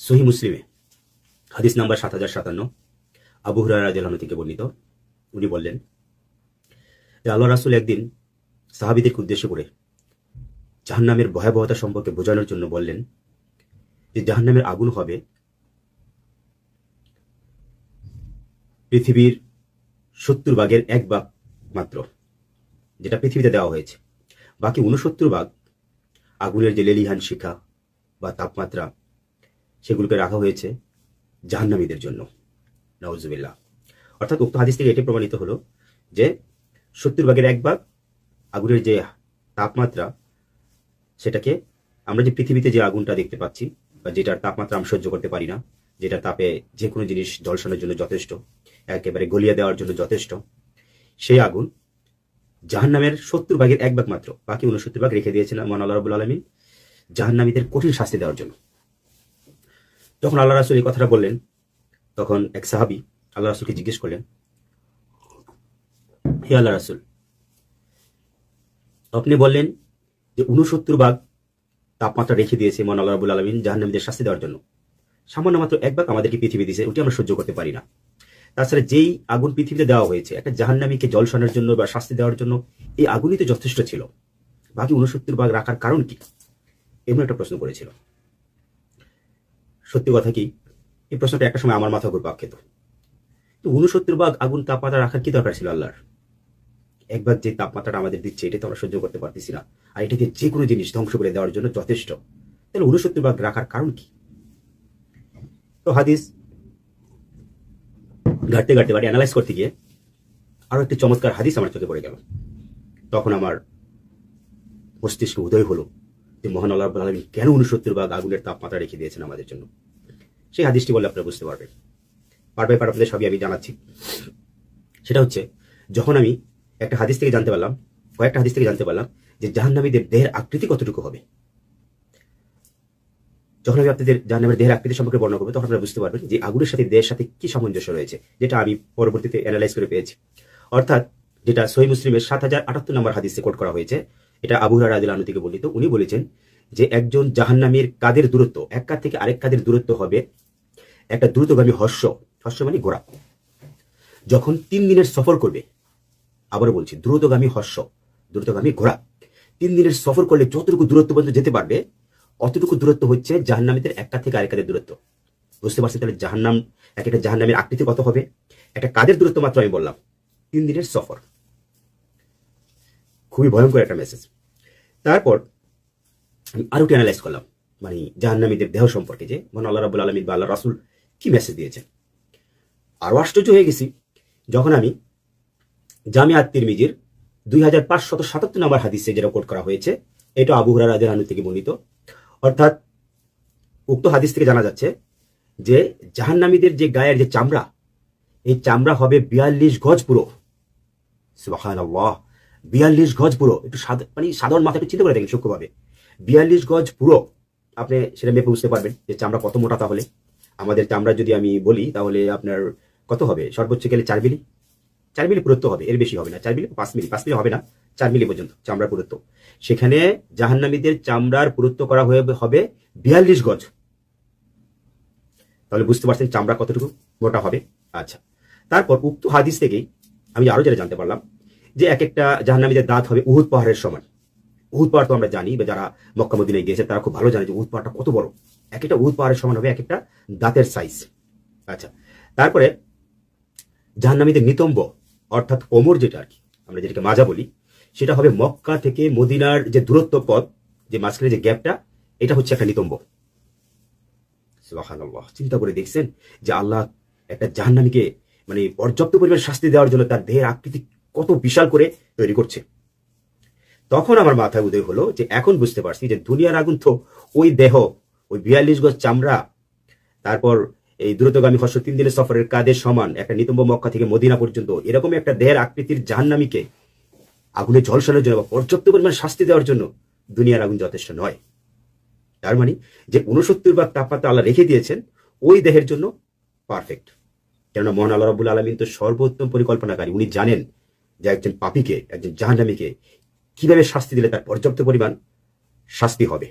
সহি মুসলিমে, হাদিস নাম্বার সাত হাজার সাতান্ন, আবু হুরারা থেকে বর্ণিত, উনি বললেন আল্লাহ রাসুল একদিন সাহাবিদেরকে উদ্দেশ্য করে জাহান্নামের ভয়াবহতা সম্পর্কে বোঝানোর জন্য বললেন যে জাহান্নামের আগুন হবে পৃথিবীর সত্তর ভাগের এক ভাগ মাত্র, যেটা পৃথিবীতে দেওয়া হয়েছে। বাকি উনসত্তর ভাগ আগুনের যে লেলিহান শিখা বা তাপমাত্রা সেগুলোকে রাখা হয়েছে জাহান্নামীদের জন্য। নওয়াজুবিল্লাহ অর্থাৎ উক্ত হাদিস থেকে এটি প্রমাণিত হলো যে সত্তর ভাগের এক ভাগ আগুনের যে তাপমাত্রা, সেটাকে আমরা যে পৃথিবীতে যে আগুনটা দেখতে পাচ্ছি বা যেটার তাপমাত্রা আমি সহ্য করতে পারি না যেটা তাপে যে কোনো জিনিস ঝলসানোর জন্য যথেষ্ট, একেবারে গলিয়ে দেওয়ার জন্য যথেষ্ট, সেই আগুন জাহান্নামের সত্তর ভাগের এক ভাগ মাত্র, বাকি উনসত্তর ভাগ রেখে দিয়েছিলেন মহান রবুল আলমী জাহান্নামীদের কঠিন শাস্তি দেওয়ার জন্য। যখন আল্লাহ রাসুল এই কথাটা বললেন, তখন এক সাহাবি আল্লাহ রাসুলকে জিজ্ঞেস করলেন, হে আল্লাহ রাসুল, আপনি বললেন যে উনসত্তর ভাগ তাপমাত্রা রেখে দিয়েছে মন আল্লাহ রাবুল আলমিন জাহান্নামীদের শাস্তি দেওয়ার জন্য। সামান্য মাত্র এক ভাগ আমাদেরকে পৃথিবী দিয়েছে, ওটি আমরা সহ্য করতে পারি না। তাছাড়া যেই আগুন পৃথিবীতে দেওয়া হয়েছে, একটা জাহান্নামীকে জলসানোর জন্য বা শাস্তি দেওয়ার জন্য, এই আগুনই তো যথেষ্ট ছিল। বাকি উনসত্তর ভাগ রাখার কারণ কি? এমন একটা প্রশ্ন করেছিল। সত্যি কথা কি? এই প্রশ্নটা একটা সময় আমার মাথা ঘুরপাক খেত। তো উনসত্তর ভাগ আগুন তাপমাত্রা রাখার কি দরকার ছিল আল্লাহর? একবার যে তাপমাত্রাটা আমাদের দিচ্ছে এটা তো আমরা সহ্য করতে পারতেছি না। আর এটাকে যে কোনো জিনিস ধ্বংস করে দেওয়ার জন্য যথেষ্ট। তাহলে উনসত্তর ভাগ রাখার কারণ কি? তো হাদিস ঘাটতে ঘাটতে বাড়ি অ্যানালাইজ করতে গিয়ে আরও একটি চমৎকার হাদিস আমার চোখে পড়ে গেল। তখন আমার মস্তিষ্কে উদয় হলো। যে মহান আল্লাহ আলামিন কেন উনসত্তর ভাগ আগুনের তাপমাত্রা রেখে দিয়েছেন আমাদের জন্য? সেই হাদিসটি বলে আপনারা বুঝতে পারবেন। পারবে পার আপনাদের সবই আমি জানাচ্ছি। সেটা হচ্ছে, যখন আমি একটা হাদিস থেকে জানতে পারলাম, কয়েকটা হাদিস থেকে জানতে পারলাম যে জাহান্নামীদের দেহের আকৃতি কতটুকু হবে। যখন আমি আপনাদের জাহান্নামের দেহের আকৃতি সম্পর্কে বর্ণনা করব, তখন আপনারা বুঝতে পারবেন যে আগুনের সাথে দেহের সাথে কি সামঞ্জস্য রয়েছে, যেটা আমি পরবর্তীতে অ্যানালাইজ করে পেয়েছি। অর্থাৎ যেটা সহি মুসলিমের সাত হাজার আটাত্তর নম্বর হাদিসে কোট করা হয়েছে এটা আবু হুরায়রা রাদিয়াল্লাহু আনহু থেকে বর্ণিত। উনি বলেছেন যে একজন জাহান্নামীর কাদের দূরত্ব, এক কাদ থেকে আরেক কাদের দূরত্ব হবে? একটা দ্রুতগামী হর্ষ হর্ষ মানে ঘোড়া যখন তিন দিনের সফর করবে, আবারও বলছি, দ্রুতগামী হর্ষ, দ্রুতগামী ঘোড়া তিন দিনের সফর করলে যতটুকু দূরত্ব পর্যন্ত যেতে পারবে, অতটুকু দূরত্ব হচ্ছে জাহান্নামীদের এক কাদ থেকে আরেক কাদের দূরত্ব। বুঝতে পারছেন তাহলে জাহান্নাম, এক একটা জাহান্নামের আকৃতি কত হবে? একটা কাদের দূরত্ব মাত্র আমি বললাম, তিন দিনের সফর। খুবই ভয়ঙ্কর একটা মেসেজ তারপর আমি আরও একটু অ্যানালাইজ করলাম মানে জাহান্নামীদের দেহ সম্পর্কে যে মানে আল্লাহ রাবুল আলমিন বা আল্লাহ রাসুল কি মেসেজ দিয়েছেন। আরও আশ্চর্য হয়ে গেছি, যখন আমি জামিয়া মিজির দুই হাজার পাঁচশত সাতাত্তর নম্বর হাদিসে যেটা কোট করা হয়েছে, এটা আবু হুরার রাজের আনু থেকে বর্ণিত, অর্থাৎ উক্ত হাদিস থেকে জানা যাচ্ছে যে, জাহান্নামীদের যে গায়ের যে চামড়া, এই চামড়া হবে বিয়াল্লিশ গজ পুরো। সুবাহান বিয়াল্লিশ গজ পুরো, একটু মানে সাধারণ মাথা একটু চিন্তা করে দেখেন সূক্ষ্মভাবে। বিয়াল্লিশ গজ পুরো, আপনি সেটা মেপে বুঝতে পারবেন যে চামড়া কত মোটা তাহলে। আমাদের চামড়া যদি আমি বলি, তাহলে আপনার কত হবে? সর্বোচ্চ গেলে চার মিলি। চার মিলি পুরুত্ব হবে, এর বেশি হবে না। চার মিলি পাঁচ মিলি পাঁচ মিলি হবে না। চার মিলি পর্যন্ত চামড়ার পুরুত্ব। সেখানে জাহান্নামীদের চামড়ার পুরুত্ব করা হয়ে, হবে বিয়াল্লিশ গজ। তাহলে বুঝতে পারছেন চামড়া কতটুকু মোটা হবে? আচ্ছা। তারপর উক্ত হাদিস থেকেই আমি আরও যেটা জানতে পারলাম যে এক একটা জাহান্নামীদের দাঁত হবে উহুদ পাহাড়ের সমান। উহুদ পাহাড় তো আমরা জানি, বা যারা মক্কা মদিনায় গিয়েছে তারা খুব ভালো জানে যে উহুদ পাহাড়টা কত বড়। এক একটা উহুদ পাহাড়ের সমান হবে এক একটা দাঁতের সাইজ আচ্ছা তারপরে জাহান্নামীদের নিতম্ব, অর্থাৎ কোমর যেটা আর কি, আমরা যেটাকে মাজা বলি, সেটা হবে মক্কা থেকে মদিনার যে দূরত্ব পথ, যে মাঝখানে যে গ্যাপটা এটা হচ্ছে একটা নিতম্ব। চিন্তা করে দেখছেন যে আল্লাহ একটা জাহান্নামীকে মানে পর্যাপ্ত পরিমাণ শাস্তি দেওয়ার জন্য তার দেহের আকৃতি কত বিশাল করে তৈরি করছে। তখন আমার মাথায় উদয় হলো যে এখন বুঝতে পারছি যে দুনিয়ার আগুন তো ওই দেহ, ওই বিয়াল্লিশ গজ চামড়া, তারপর এই দ্রুতগামী হর্ষ তিন দিনের সফরের কাদের সমান, একটা নিতম্ব মক্কা থেকে মদিনা পর্যন্ত, এরকম একটা দেহের আকৃতির জাহান্নামীকে আগুনে ঝলসানোর জন্য বা পর্যাপ্ত পরিমাণ শাস্তি দেওয়ার জন্য দুনিয়ার আগুন যথেষ্ট নয়। তার মানে যে উনসত্তর ভাগ তাপমাত্রা আল্লাহ রেখে দিয়েছেন, ওই দেহের জন্য পারফেক্ট কেননা মহান আল্লাহ রাবুল আলমিন তো সর্বোত্তম পরিকল্পনাকারী, উনি জানেন যে একজন পাপীকে, একজন জাহান্নামীকে কীভাবে শাস্তি দিলে তার পর্যাপ্ত পরিমাণ শাস্তি হবে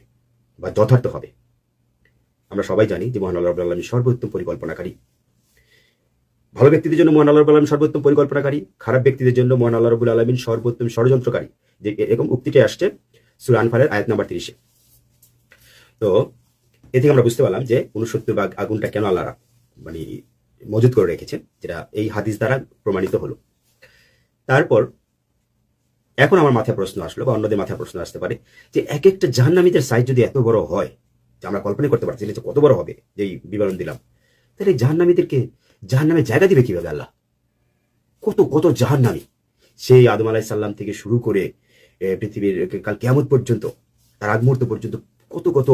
বা যথার্থ হবে? আমরা সবাই জানি যে মহান আল্লাহ আলামিন সর্বোত্তম পরিকল্পনাকারী। ভালো ব্যক্তিদের জন্য মহান আল্লাহ আলামিন সর্বোত্তম পরিকল্পনাকারী, খারাপ ব্যক্তিদের জন্য মহান আল্লাহ রাব্বুল আলামিন সর্বোত্তম ষড়যন্ত্রকারী। যে এরকম উক্তিটি আসছে সূরা আনফালের আয়াত নাম্বার 30 তো, এ থেকে আমরা বুঝতে পারলাম যে উনসত্তর ভাগ আগুনটা কেন আল্লাহরা মানে মজুত করে রেখেছেন যেটা এই হাদিস দ্বারা প্রমাণিত হলো। তারপর এখন আমার মাথায় প্রশ্ন আসলো বা অন্যদের মাথায় প্রশ্ন আসতে পারে যে এক একটা জাহান্নামীদের সাইজ যদি এত বড় হয়, যে আমরা কল্পনা করতে পারছি যে কত বড় হবে যেই বিবরণ দিলাম, তাহলে জাহান্নামীদেরকে জাহান্নামে জায়গা দিবে কীভাবে আল্লাহ? কত কত জাহান্নামী। সেই আদম আলাহ সাল্লাম থেকে শুরু করে পৃথিবীর কাল কেয়ামত পর্যন্ত, তার আগ মুহূর্ত পর্যন্ত কত কত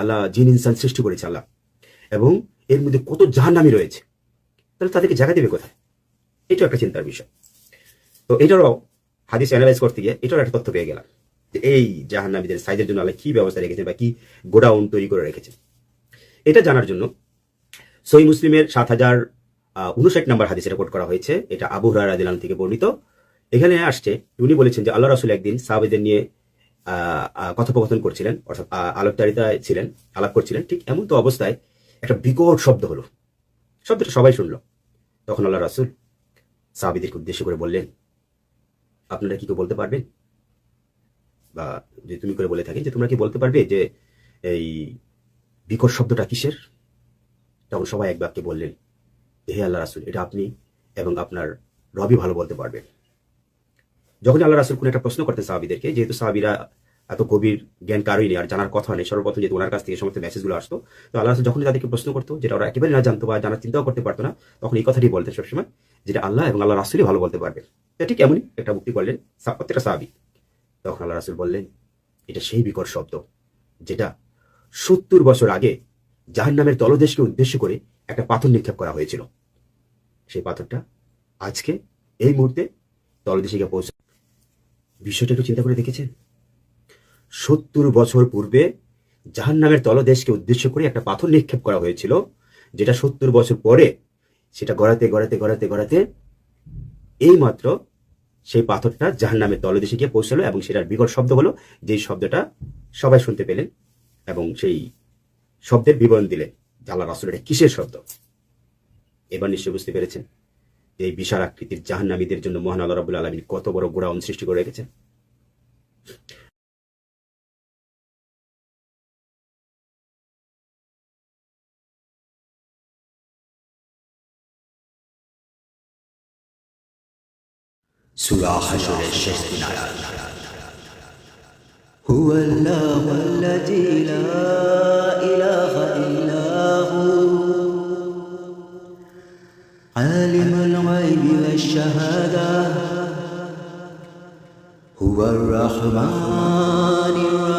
আল্লাহ জিন, ইনসান সৃষ্টি করেছে আল্লাহ। এবং এর মধ্যে কত জাহান্নামী রয়েছে, তাহলে তাদেরকে জায়গা দেবে কোথায়? এটাও একটা চিন্তার বিষয়। তো এটারও হাদিস অ্যানালাইজ করতে গিয়ে এটারও একটা তথ্য পেয়ে গেলাম যে এই জাহান্নামীদের সাইজের জন্য আল্লাহ কি ব্যবস্থা রেখেছেন বা কি গোডাউন তৈরি করে রেখেছেন। এটা জানার জন্য সই মুসলিমের সাত হাজার উনষাট নম্বর হাদিসে রেকর্ড করা হয়েছে। এটা আবু রাদিলান থেকে বর্ণিত। এখানে আসছে উনি বলেছেন যে আল্লাহ রাসুল একদিন সাহাবেদের নিয়ে কথোপকথন করছিলেন অর্থাৎ আহ, আলাপচারিতায় ছিলেন আলাপ করছিলেন। ঠিক এমন তো অবস্থায় একটা বিকট শব্দ হলো। শব্দটা সবাই শুনলো। তখন আল্লাহ রাসুল সাহাবিদেরকে উদ্দেশ্য করে বললেন আপনারা কি কেউ বলতে পারবেন বা যে তুমি করে বলে থাকেন যে তোমরা কি বলতে পারবে যে এই বিকট শব্দটা কিসের? তখন সবাই এক বাক্যে বললেন, হে আল্লাহ রাসুল, এটা আপনি এবং আপনার রবি ভালো বলতে পারবেন। যখন আল্লাহ রাসুল কোন একটা প্রশ্ন করতেন সাহাবিদেরকে, যেহেতু সাহাবিরা এত গভীর জ্ঞান কারোই নেই, আর জানার কথা নেই। সর্বপ্রথম যেহেতু ওনার কাছ থেকে সমস্ত মেসেজগুলো আসতো, তো আল্লাহ যখনই তাদেরকে প্রশ্ন করতো, যেটা ওরা একেবারে না জানতো বা জানার চিন্তাও করতে পারতো না, তখন এই কথাটি বলতেন সবসময়, যেটা আল্লাহ এবং আল্লাহ রাসুলই ভালো বলতে পারবে এটা ঠিক এমনই একটা মুক্তি করলেন প্রত্যেকটা সাহাবি। তখন আল্লাহ রাসুল বললেন, এটা সেই বিকট শব্দ, যেটা সত্তর বছর আগে জাহান নামের তলদেশকে উদ্দেশ্য করে একটা পাথর নিক্ষেপ করা হয়েছিল। সেই পাথরটা আজকে এই মুহূর্তে তলদেশে গিয়ে পৌঁছে বিষয়টা একটু চিন্তা করে দেখেছেন? সত্তর বছর পূর্বে জাহান নামের তলদেশকে উদ্দেশ্য করে একটা পাথর নিক্ষেপ করা হয়েছিল, যেটা সত্তর বছর পরে সেটা গড়াতে গড়াতে গড়াতে গড়াতে এই মাত্র সেই পাথরটা জাহান নামের তলদেশে গিয়ে পৌঁছালো এবং সেটার বিকট শব্দ হলো, যেই শব্দটা সবাই শুনতে পেলেন এবং সেই শব্দের বিবরণ দিলেন আল্লাহ রাসুল এটা কিসের শব্দ? এবার নিশ্চয় বুঝতে পেরেছেন এই বিশাল আকৃতির জাহান্নামীদের জন্য মহান আল্লাহ রাবুল আলমিন কত বড় গোড়াউন সৃষ্টি করে রেখেছেন। سورة حجر الشيخ هو الله الذي لا إله إلا هو. عالم الغيب والشهادة. هو الرحمن الرحيم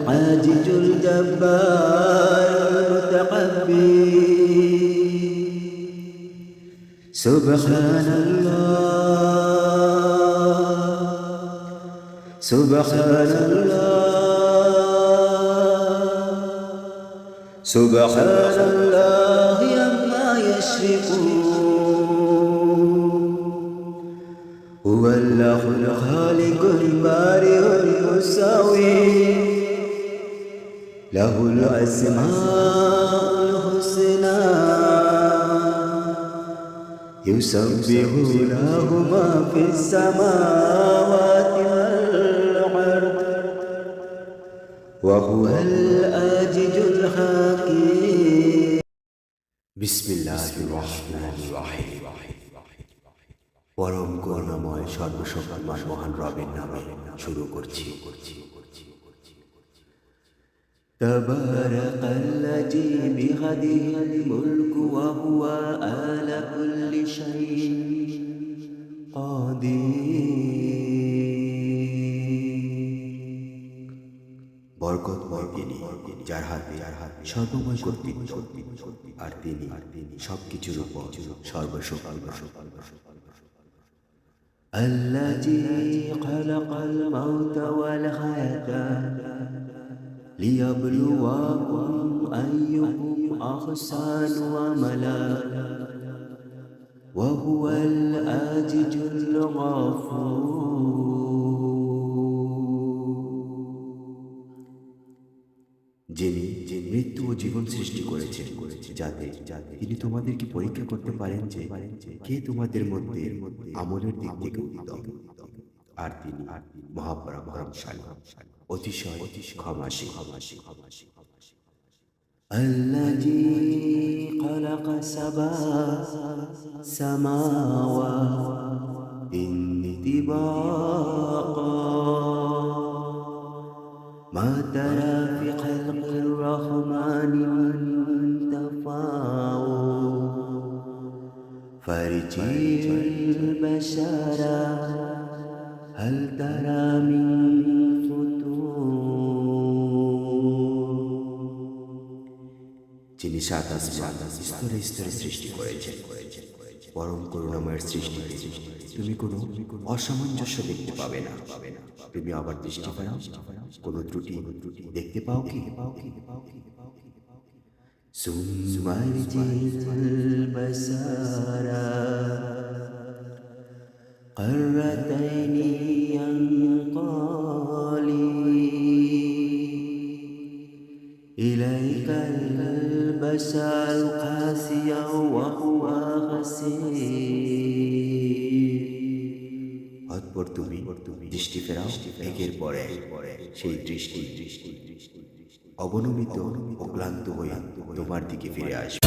العاجز الجبار المتقبل. سبحان الله. سبحان الله. سبحان الله عما يشركون. هو الله الخالق البارئ المساوي. له الأسماء الحسنى يسبح له ما في السماوات والأرض وهو الآجج الحكيم বিসমিল্লাহ রহমান রাহিম পরম করুণাময় সর্বশক্তিমান মহান রবের নামে শুরু করছি تبارك الذي بيده الملك وهو على كل شيء قدير বরকতময় তিনি যার হাতে সর্বময় কর্তৃত্ব আর তিনি সবকিছুর উপর সর্বশক্তিমান الذي خلق الموت والحياة ليبلوكم أيكم أحسن عملا وهو العزيز الغفور যিনি মৃত্যু ও জীবন সৃষ্টি করেছেন যাতে তিনি তোমাদেরকে পরীক্ষা করতে পারেন যে কে তোমাদের মধ্যে আমলের দিক থেকে উত্তম আর তিনি মহাপরাক্রমশালী অতিশয় ক্ষমাসী ক্ষমাসী ক্ষমাসী الذي خلق سبع سماوات طباقا ما ترى في خلق الرحمن من تفاوت فارجع البشر هل ترى من فتور যিনি সাত আসমান স্তরে স্তরে সৃষ্টি করেছেন পরম করুণাময়ের সৃষ্টি তুমি কোনো অসামঞ্জস্য দেখতে পাবে না তুমি আবার দৃষ্টি ফেরাও কোনো ত্রুটি দেখতে পাও কি ثم ارجع البصر قرتين ينقلب إليك البشر قاسيا وهو حسير অতপর তুমি দৃষ্টি ফেরাও একের পর এক সেই দৃষ্টি অবনমিত ও ক্লান্ত হয়ে তোমার দিকে ফিরে আসবে